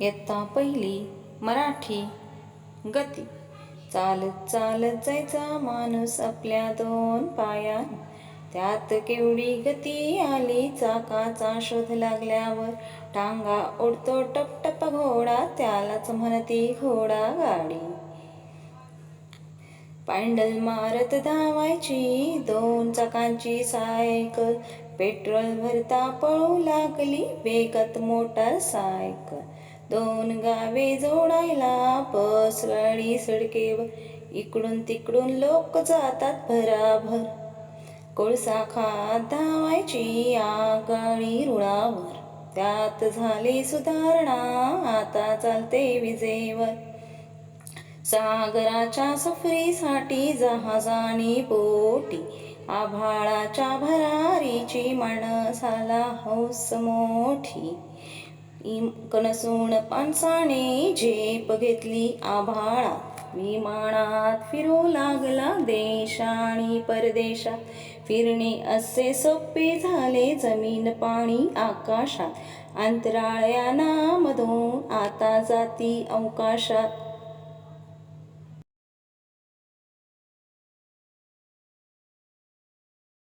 इयत्ता पहिली मराठी गती. चालत चालत जायचा माणूस आपल्या दोन पाया त्यात केवढी गती आली चाकाचा शोध लागल्यावर. टांगा उडतो टपटप घोडा त्यालाच म्हणती घोडा गाडी. पांडल मारत धावायची दोन चाकांची सायकल. पेट्रोल भरता पळू लागली वेगात मोटार सायकल. दोन गावे जोडायला बस सडकेवर. इकडून तिकडून लोक जातात भराभर. कोळसा खात धावायची आगाळी रुळावर. त्यात झाली सुधारणा आता चालते विजेवर. सागराच्या सफरीसाठी जहाजानी बोटी आभाळाच्या भरारीची माणसाला हौस मोठी. कणसून पानसाने झेप घेतली आभाळात. विमानात फिरू लागला देश आणि परदेशात. फिरणे असे सोपे झाले जमीन पाणी आकाशात. अंतराळयानामधून आता जाती अवकाशात.